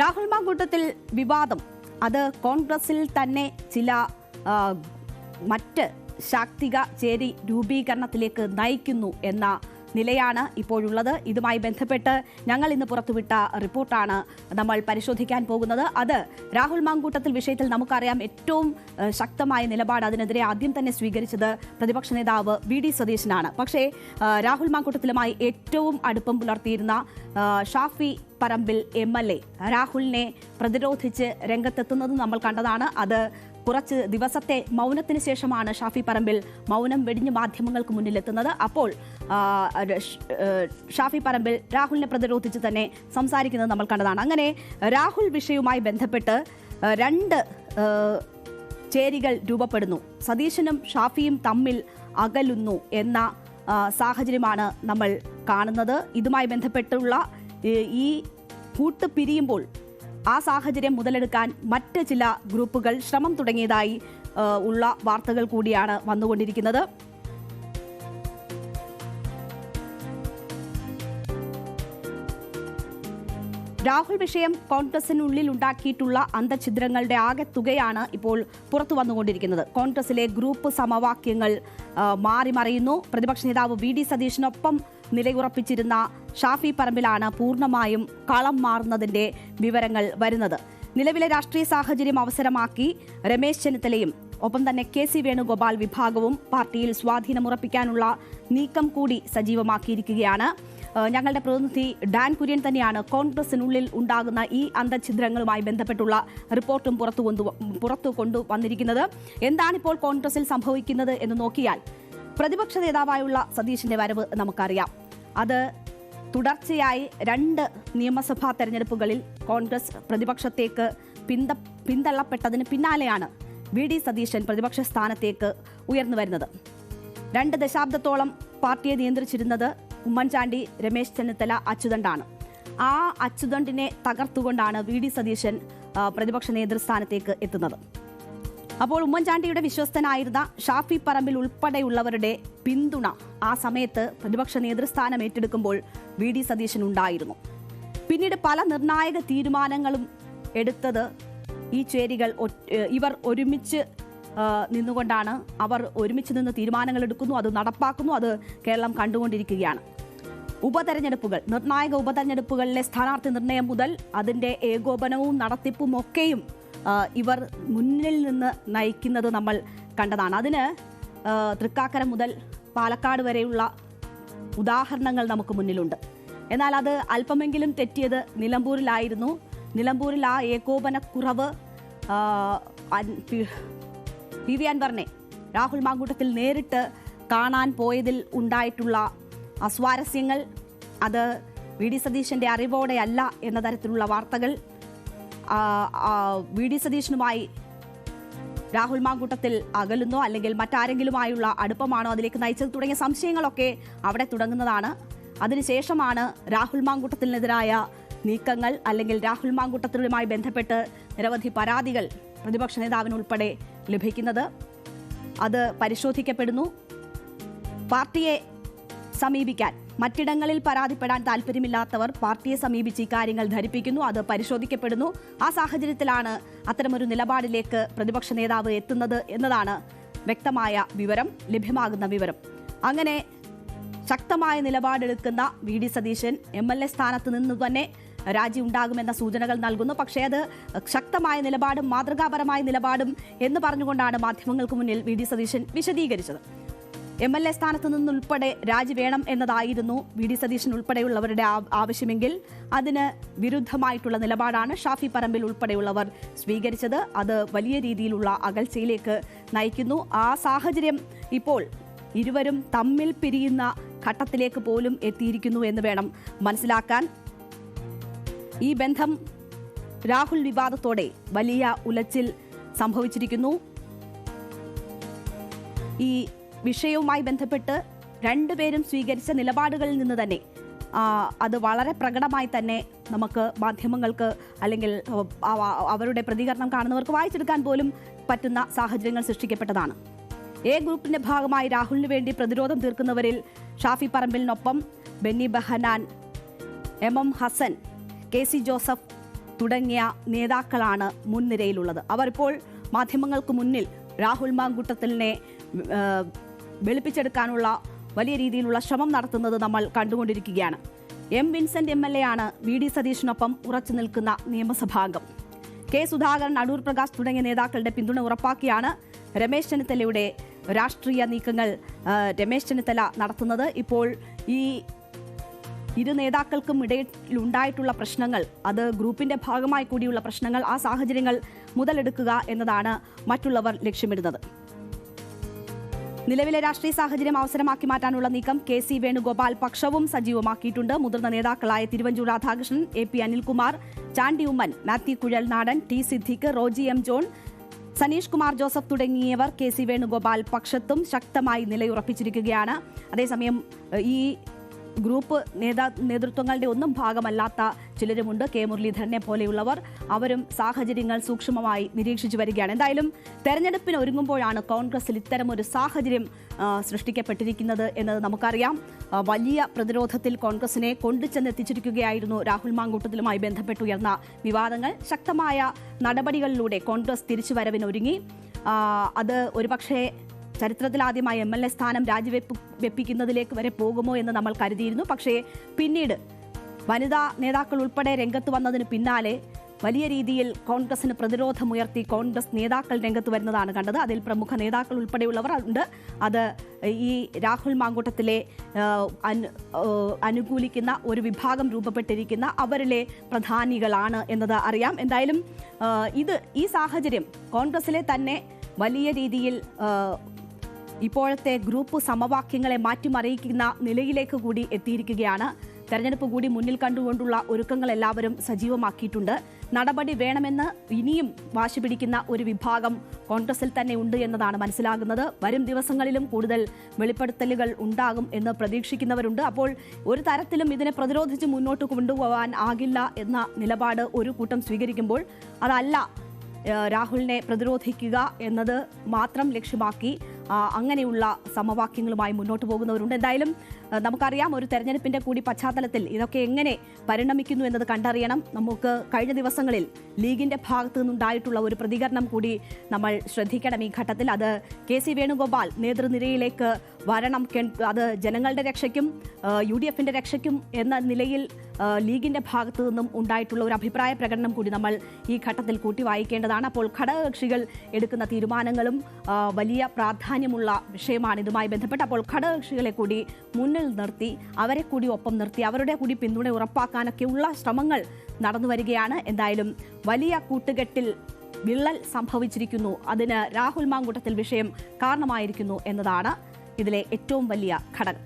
രാഹുൽ മാങ്കൂട്ടത്തിൽ വിവാദം. അത് കോൺഗ്രസിൽ തന്നെ ചില മറ്റ് ശാക്തിക ചേരി രൂപീകരണത്തിലേക്ക് നയിക്കുന്നു എന്ന നിലയാണ് ഇപ്പോഴുള്ളത്. ഇതുമായി ബന്ധപ്പെട്ട് ഞങ്ങൾ ഇന്ന് പുറത്തുവിട്ട റിപ്പോർട്ടാണ് നമ്മൾ പരിശോധിക്കാൻ പോകുന്നത്. അത് രാഹുൽ മാങ്കൂട്ടത്തിൽ വിഷയത്തിൽ നമുക്കറിയാം ഏറ്റവും ശക്തമായ നിലപാട് അതിനെതിരെ ആദ്യം തന്നെ സ്വീകരിച്ചത് പ്രതിപക്ഷ നേതാവ് വി ഡി സതീശനാണ്. പക്ഷേ രാഹുൽ മാങ്കൂട്ടത്തിലുമായി ഏറ്റവും അടുപ്പം പുലർത്തിയിരുന്ന Shafi Parambil M L A രാഹുലിനെ പ്രതിരോധിച്ച് രംഗത്തെത്തുന്നത് നമ്മൾ കണ്ടതാണ്. അത് കുറച്ച് ദിവസത്തെ മൗനത്തിന് ശേഷമാണ് ഷാഫി പറമ്പിൽ മൗനം വെടിഞ്ഞ് മാധ്യമങ്ങൾക്ക് മുന്നിലെത്തുന്നത്. അപ്പോൾ ഷാഫി പറമ്പിൽ രാഹുലിനെ പ്രതിരോധിച്ച് തന്നെ സംസാരിക്കുന്നത് നമ്മൾ കണ്ടതാണ്. അങ്ങനെ രാഹുൽ വിഷയവുമായി ബന്ധപ്പെട്ട് രണ്ട് ചേരികൾ രൂപപ്പെടുന്നു. സതീശനും ഷാഫിയും തമ്മിൽ അകലുന്നു എന്ന സാഹചര്യമാണ് നമ്മൾ കാണുന്നത്. ഇതുമായി ബന്ധപ്പെട്ടുള്ള ഈ കൂട്ട് പിരിയുമ്പോൾ ആ സാഹചര്യം മുതലെടുക്കാൻ മറ്റ് ചില ഗ്രൂപ്പുകൾ ശ്രമം തുടങ്ങിയതായി ഉള്ള വാർത്തകൾ കൂടിയാണ് വന്നുകൊണ്ടിരിക്കുന്നത്. രാഹുൽ വിഷയം കോൺഗ്രസിനുള്ളിൽ ഉണ്ടാക്കിയിട്ടുള്ള അന്തഛിദ്രങ്ങളുടെ ആകെ തുകയാണ് ഇപ്പോൾ പുറത്തു വന്നുകൊണ്ടിരിക്കുന്നത്. കോൺഗ്രസിലെ ഗ്രൂപ്പ് സമവാക്യങ്ങൾ മാറി മറിയുന്നു. പ്രതിപക്ഷ നേതാവ് വി ഡി സതീഷിനൊപ്പം നിലയുറപ്പിച്ചിരുന്ന ഷാഫി പറമ്പിലാണ് പൂർണമായും കളം മാറുന്നതിന്റെ വിവരങ്ങൾ വരുന്നത്. നിലവിലെ രാഷ്ട്രീയ സാഹചര്യം അവസരമാക്കി രമേശ് ചെന്നിത്തലയും ഒപ്പം തന്നെ കെ സി വേണുഗോപാൽ വിഭാഗവും പാർട്ടിയിൽ സ്വാധീനമുറപ്പിക്കാനുള്ള നീക്കം കൂടി സജീവമാക്കിയിരിക്കുകയാണ്. ഞങ്ങളുടെ പ്രതിനിധി ഡാൻ കുര്യൻ തന്നെയാണ് കോൺഗ്രസിനുള്ളിൽ ഉണ്ടാകുന്ന ഈ അന്തഛിദ്രങ്ങളുമായി ബന്ധപ്പെട്ടുള്ള റിപ്പോർട്ടും പുറത്തു കൊണ്ടു പുറത്തു കൊണ്ടുവന്നിരിക്കുന്നത് എന്താണിപ്പോൾ കോൺഗ്രസിൽ സംഭവിക്കുന്നത് എന്ന് നോക്കിയാൽ പ്രതിപക്ഷ നേതാവായുള്ള സതീഷിന്റെ വരവ് നമുക്കറിയാം. അത് തുടർച്ചയായി രണ്ട് നിയമസഭാ തെരഞ്ഞെടുപ്പുകളിൽ കോൺഗ്രസ് പ്രതിപക്ഷത്തേക്ക് പിന്ത പിന്തള്ളപ്പെട്ടതിന് പിന്നാലെയാണ് വി ഡി സതീശൻ പ്രതിപക്ഷ സ്ഥാനത്തേക്ക് ഉയർന്നു വരുന്നത്. രണ്ട് ദശാബ്ദത്തോളം പാർട്ടിയെ നിയന്ത്രിച്ചിരുന്നത് ഉമ്മൻചാണ്ടി രമേശ് ചെന്നിത്തല അച്യുതണ്ടാണ്. ആ അച്യുതണ്ടിനെ തകർത്തുകൊണ്ടാണ് വി ഡി സതീശൻ പ്രതിപക്ഷ നേതൃസ്ഥാനത്തേക്ക് എത്തുന്നത്. അപ്പോൾ ഉമ്മൻചാണ്ടിയുടെ വിശ്വസ്തനായിരുന്ന ഷാഫി പറമ്പിൽ ഉൾപ്പെടെയുള്ളവരുടെ പിന്തുണ ആ സമയത്ത് പ്രതിപക്ഷ നേതൃസ്ഥാനം ഏറ്റെടുക്കുമ്പോൾ വി ഡി സതീശൻ ഉണ്ടായിരുന്നു. പിന്നീട് പല നിർണായക തീരുമാനങ്ങളും എടുത്തത് ഈ ചേരികൾ ഇവർ ഒരുമിച്ച് നിന്നുകൊണ്ടാണ്. അവർ ഒരുമിച്ച് നിന്ന് തീരുമാനങ്ങൾ എടുക്കുന്നു അത് നടപ്പാക്കുന്നു അത് കേരളം കണ്ടുകൊണ്ടിരിക്കുകയാണ്. ഉപതെരഞ്ഞെടുപ്പുകൾ നിർണായക ഉപതെരഞ്ഞെടുപ്പുകളിലെ സ്ഥാനാർത്ഥി നിർണയം മുതൽ അതിന്റെ ഏകോപനവും നടത്തിപ്പും ഒക്കെയും ഇവർ മുന്നിൽ നിന്ന് നയിക്കുന്നത് നമ്മൾ കണ്ടതാണ്. അതിന് തൃക്കാക്കര മുതൽ പാലക്കാട് വരെയുള്ള ഉദാഹരണങ്ങൾ നമുക്ക് മുന്നിലുണ്ട്. എന്നാൽ അത് അല്പമെങ്കിലും തെറ്റിയത് നിലമ്പൂരിലായിരുന്നു. നിലമ്പൂരിൽ ആ ഏകോപനക്കുറവ് പി- വി അൻവറിനെ രാഹുൽ മാങ്കൂട്ടത്തിൽ നേരിട്ട് കാണാൻ പോയതിൽ ഉണ്ടായിട്ടുള്ള അസ്വാരസ്യങ്ങൾ അത് വി ഡി സതീശന്റെ അറിവോടെയല്ല എന്ന തരത്തിലുള്ള വാർത്തകൾ വി ഡി സതീശനുമായി രാഹുൽ മാങ്കൂട്ടത്തിൽ അകലുന്നോ അല്ലെങ്കിൽ മറ്റാരെങ്കിലുമായുള്ള അടുപ്പമാണോ അതിലേക്ക് നയിച്ചത് തുടങ്ങിയ സംശയങ്ങളൊക്കെ അവിടെ തുടങ്ങുന്നതാണ്. അതിനുശേഷമാണ് രാഹുൽ മാങ്കൂട്ടത്തിനെതിരായ നീക്കങ്ങൾ അല്ലെങ്കിൽ രാഹുൽ മാങ്കൂട്ടത്തിലുമായി ബന്ധപ്പെട്ട് നിരവധി പരാതികൾ പ്രതിപക്ഷ നേതാവിനുൾപ്പെടെ ലഭിക്കുന്നത്. അത് പരിശോധിക്കപ്പെടുന്നു. പാർട്ടിയെ സമീപിക്കാൻ മറ്റിടങ്ങളിൽ പരാതിപ്പെടാൻ താല്പര്യമില്ലാത്തവർ പാർട്ടിയെ സമീപിച്ച് ഇക്കാര്യങ്ങൾ ധരിപ്പിക്കുന്നു അത് പരിശോധിക്കപ്പെടുന്നു. ആ സാഹചര്യത്തിലാണ് അത്തരമൊരു നിലപാടിലേക്ക് പ്രതിപക്ഷ നേതാവ് എത്തുന്നത് എന്നതാണ് വ്യക്തമായ വിവരം ലഭ്യമാകുന്ന വിവരം. അങ്ങനെ ശക്തമായ നിലപാടെടുക്കുന്ന V D Satheesan M L A സ്ഥാനത്ത് നിന്ന് തന്നെ രാജി ഉണ്ടാകുമെന്ന സൂചനകൾ നൽകുന്നു. പക്ഷേ അത് ശക്തമായ നിലപാടും മാതൃകാപരമായ നിലപാടും എന്ന് പറഞ്ഞുകൊണ്ടാണ് മാധ്യമങ്ങൾക്ക് മുന്നിൽ വി ഡി സതീശൻ വിശദീകരിച്ചത്. എം എൽ എ സ്ഥാനത്ത് നിന്നുൾപ്പെടെ രാജി വേണം എന്നതായിരുന്നു വി ഡി സതീശൻ ഉൾപ്പെടെയുള്ളവരുടെ ആവശ്യമെങ്കിൽ അതിന് വിരുദ്ധമായിട്ടുള്ള നിലപാടാണ് ഷാഫി പറമ്പിൽ ഉൾപ്പെടെയുള്ളവർ സ്വീകരിച്ചത്. അത് വലിയ രീതിയിലുള്ള അകൽച്ചയിലേക്ക് നയിക്കുന്നു. ആ സാഹചര്യം ഇപ്പോൾ ഇരുവരും തമ്മിൽ പിരിയുന്ന ഘട്ടത്തിലേക്ക് പോലും എത്തിയിരിക്കുന്നു എന്ന് വേണം മനസ്സിലാക്കാൻ. ഈ ബന്ധം രാഹുൽ വിവാദത്തോടെ വലിയ ഉലച്ചിൽ സംഭവിച്ചിരിക്കുന്നു. ഈ വിഷയവുമായി ബന്ധപ്പെട്ട് രണ്ടുപേരും സ്വീകരിച്ച നിലപാടുകളിൽ നിന്ന് തന്നെ അത് വളരെ പ്രകടമായി തന്നെ നമുക്ക് മാധ്യമങ്ങൾക്ക് അല്ലെങ്കിൽ അവ- അവ- അവരുടെ പ്രതികരണം കാണുന്നവർക്ക് വായിച്ചെടുക്കാൻ പോലും പറ്റുന്ന സാഹചര്യങ്ങൾ സൃഷ്ടിക്കപ്പെട്ടതാണ്. എ ഗ്രൂപ്പിന്റെ ഭാഗമായി രാഹുലിന് വേണ്ടി പ്രതിരോധം തീർക്കുന്നവരിൽ Shafi പറമ്പിലിനൊപ്പം Benny Behanan M M Hassan K C Joseph തുടങ്ങിയ നേതാക്കളാണ് മുൻനിരയിലുള്ളത്. അവർ ഇപ്പോൾ മാധ്യമങ്ങൾക്ക് മുന്നിൽ രാഹുൽ മാങ്കുട്ടത്തിലിനെ വെളുപ്പിച്ചെടുക്കാനുള്ള വലിയ രീതിയിലുള്ള ശ്രമം നടത്തുന്നത് നമ്മൾ കണ്ടുകൊണ്ടിരിക്കുകയാണ്. M Vincent M L A ആണ് വി ഡി സതീഷിനൊപ്പം ഉറച്ചു നിൽക്കുന്ന നിയമസഭാംഗം കെ സുധാകരൻ അടൂർ പ്രകാശ് തുടങ്ങിയ നേതാക്കളുടെ പിന്തുണ ഉറപ്പാക്കിയാണ് രമേശ് ചെന്നിത്തലയുടെ രാഷ്ട്രീയ നീക്കങ്ങൾ രമേശ് ചെന്നിത്തല നടത്തുന്നത്. ഇപ്പോൾ ഈ ഇരു നേതാക്കൾക്കും ഇടയിലുണ്ടായിട്ടുള്ള പ്രശ്നങ്ങൾ അത് ഗ്രൂപ്പിന്റെ ഭാഗമായി കൂടിയുള്ള പ്രശ്നങ്ങൾ ആ സാഹചര്യങ്ങൾ മുതലെടുക്കുക എന്നതാണ് മറ്റുള്ളവർ ലക്ഷ്യമിടുന്നത്. നിലവിലെ രാഷ്ട്രീയ സാഹചര്യം അവസരമാക്കി മാറ്റാനുള്ള നീക്കം കെ സി വേണുഗോപാൽ പക്ഷവും സജീവമാക്കിയിട്ടുണ്ട്. മുതിർന്ന നേതാക്കളായ Thiruvanchoor Radhakrishnan A P Anilkumar Chandy Oommen Mathew Kuzhalnadan T Siddique Roji M John Saneesh Kumar Joseph തുടങ്ങിയവർ കെ സി വേണുഗോപാൽ പക്ഷത്തും ശക്തമായി നിലയുറപ്പിച്ചിരിക്കുകയാണ്. അതേസമയം ഈ ഗ്രൂപ്പ് നേതാ നേതൃത്വങ്ങളുടെ ഒന്നും ഭാഗമല്ലാത്ത ചിലരുമുണ്ട്. കെ മുരളീധരനെ പോലെയുള്ളവർ അവരും സാഹചര്യങ്ങൾ സൂക്ഷ്മമായി നിരീക്ഷിച്ചു വരികയാണ്. എന്തായാലും തെരഞ്ഞെടുപ്പിന് ഒരുങ്ങുമ്പോഴാണ് കോൺഗ്രസിൽ ഇത്തരം ഒരു സാഹചര്യം സൃഷ്ടിക്കപ്പെട്ടിരിക്കുന്നത് എന്നത് നമുക്കറിയാം. വലിയ പ്രതിരോധത്തിൽ കോൺഗ്രസിനെ കൊണ്ടുചെന്നെത്തിച്ചിരിക്കുകയായിരുന്നു രാഹുൽ മാങ്കൂട്ടത്തിലുമായി ബന്ധപ്പെട്ടുയർന്ന വിവാദങ്ങൾ. ശക്തമായ നടപടികളിലൂടെ കോൺഗ്രസ് തിരിച്ചുവരവിനൊരുങ്ങി. അത് ഒരുപക്ഷേ ചരിത്രത്തിലാദ്യമായി എം എൽ എ സ്ഥാനം രാജിവെപ്പ് വെപ്പിക്കുന്നതിലേക്ക് വരെ പോകുമോ എന്ന് നമ്മൾ കരുതിയിരുന്നു. പക്ഷേ പിന്നീട് വനിതാ നേതാക്കൾ ഉൾപ്പെടെ രംഗത്ത് വന്നതിന് പിന്നാലെ വലിയ രീതിയിൽ കോൺഗ്രസിന് പ്രതിരോധമുയർത്തി കോൺഗ്രസ് നേതാക്കൾ രംഗത്ത് വരുന്നതാണ് കണ്ടത്. അതിൽ പ്രമുഖ നേതാക്കൾ ഉൾപ്പെടെയുള്ളവർ ഉണ്ട്. അത് ഈ രാഹുൽ മാങ്കൂട്ടത്തിലെ അനുകൂലിക്കുന്ന ഒരു വിഭാഗം രൂപപ്പെട്ടിരിക്കുന്ന അവരിലെ പ്രധാനികളാണ് എന്നത് അറിയാം. എന്തായാലും ഇത് ഈ സാഹചര്യം കോൺഗ്രസിലെ തന്നെ വലിയ രീതിയിൽ ഇപ്പോഴത്തെ ഗ്രൂപ്പ് സമവാക്യങ്ങളെ മാറ്റിമറിയിക്കുന്ന നിലയിലേക്ക് കൂടി എത്തിയിരിക്കുകയാണ്. തെരഞ്ഞെടുപ്പ് കൂടി മുന്നിൽ കണ്ടുകൊണ്ടുള്ള ഒരുക്കങ്ങൾ എല്ലാവരും സജീവമാക്കിയിട്ടുണ്ട്. നടപടി വേണമെന്ന് ഇനിയും വാശി പിടിക്കുന്ന ഒരു വിഭാഗം കോൺഗ്രസിൽ തന്നെ ഉണ്ട് എന്നതാണ് മനസ്സിലാകുന്നത്. വരും ദിവസങ്ങളിലും കൂടുതൽ വെളിപ്പെടുത്തലുകൾ ഉണ്ടാകും എന്ന് പ്രതീക്ഷിക്കുന്നവരുണ്ട്. അപ്പോൾ ഒരു തരത്തിലും ഇതിനെ പ്രതിരോധിച്ച് മുന്നോട്ട് കൊണ്ടുപോകാൻ ആകില്ല എന്ന നിലപാട് ഒരു കൂട്ടം സ്വീകരിക്കുമ്പോൾ അതല്ല രാഹുലിനെ പ്രതിരോധിക്കുക എന്നത് മാത്രം ലക്ഷ്യമാക്കി അങ്ങനെയുള്ള സമവാക്യങ്ങളുമായി മുന്നോട്ട് പോകുന്നവരുണ്ട്. എന്തായാലും നമുക്കറിയാം ഒരു തെരഞ്ഞെടുപ്പിന്റെ കൂടി പശ്ചാത്തലത്തിൽ ഇതൊക്കെ എങ്ങനെ പരിണമിക്കുന്നു എന്നത് കണ്ടറിയണം. നമുക്ക് കഴിഞ്ഞ ദിവസങ്ങളിൽ ലീഗിന്റെ ഭാഗത്തു നിന്നുണ്ടായിട്ടുള്ള ഒരു പ്രതികരണം കൂടി നമ്മൾ ശ്രദ്ധിക്കണം ഈ ഘട്ടത്തിൽ. അത് കെ സി വേണുഗോപാൽ നേതൃനിരയിലേക്ക് വരണം. അത് ജനങ്ങളുടെ രക്ഷയ്ക്കും യു ഡി എഫിന്റെ രക്ഷയ്ക്കും എന്ന നിലയിൽ ലീഗിന്റെ ഭാഗത്തു നിന്നും ഉണ്ടായിട്ടുള്ള ഒരു അഭിപ്രായ പ്രകടനം കൂടി നമ്മൾ ഈ ഘട്ടത്തിൽ കൂട്ടി വായിക്കേണ്ടതാണ്. അപ്പോൾ ഘടകകക്ഷികൾ എടുക്കുന്ന തീരുമാനങ്ങളും വലിയ വലിയ പ്രാധാന്യമുള്ള വിഷയമാണ് ഇതുമായി ബന്ധപ്പെട്ട് അപ്പോൾ ഘടകകക്ഷികളെ കൂടി മുന്നിൽ നിർത്തി അവരെ കൂടി ഒപ്പം നിർത്തി അവരുടെ കൂടി പിന്തുണ ഉറപ്പാക്കാനൊക്കെയുള്ള ശ്രമങ്ങൾ നടന്നു വരികയാണ്. എന്തായാലും വലിയ കൂട്ടുകെട്ടിൽ വിള്ളൽ സംഭവിച്ചിരിക്കുന്നു. അതിന് രാഹുൽ മാങ്കൂട്ടത്തിൽ വിഷയം കാരണമായിരിക്കുന്നു എന്നതാണ് ഇതിലെ ഏറ്റവും വലിയ ഘടകം.